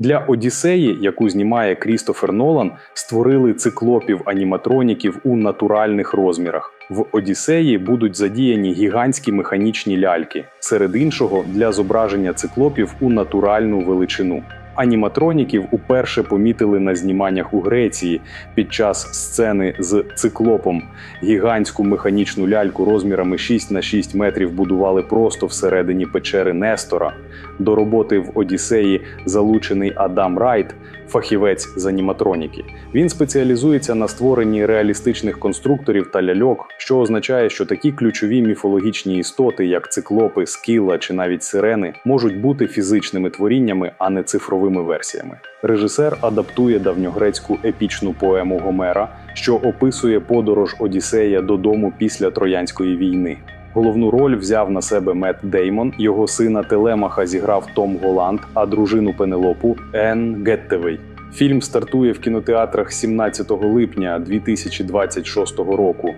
Для Одіссеї, яку знімає Крістофер Нолан, створили циклопів аніматроніків у натуральних розмірах. В Одіссеї будуть задіяні гігантські механічні ляльки, серед іншого для зображення циклопів у натуральну величину. Аніматроніків уперше помітили на зніманнях у Греції під час сцени з циклопом. Гігантську механічну ляльку розмірами 6 на 6 метрів будували просто всередині печери Нестора. До роботи в Одіссеї залучений Адам Райт, фахівець з аніматроніки. Він спеціалізується на створенні реалістичних конструкторів та ляльок, що означає, що такі ключові міфологічні істоти, як циклопи, скіла чи навіть сирени, можуть бути фізичними творіннями, а не цифровими версіями. Режисер адаптує давньогрецьку епічну поему Гомера, що описує подорож Одіссея додому після Троянської війни. Головну роль взяв на себе Мет Деймон, його сина Телемаха зіграв Том Голланд, а дружину Пенелопу Енн Геттевей. Фільм стартує в кінотеатрах 17 липня 2026 року.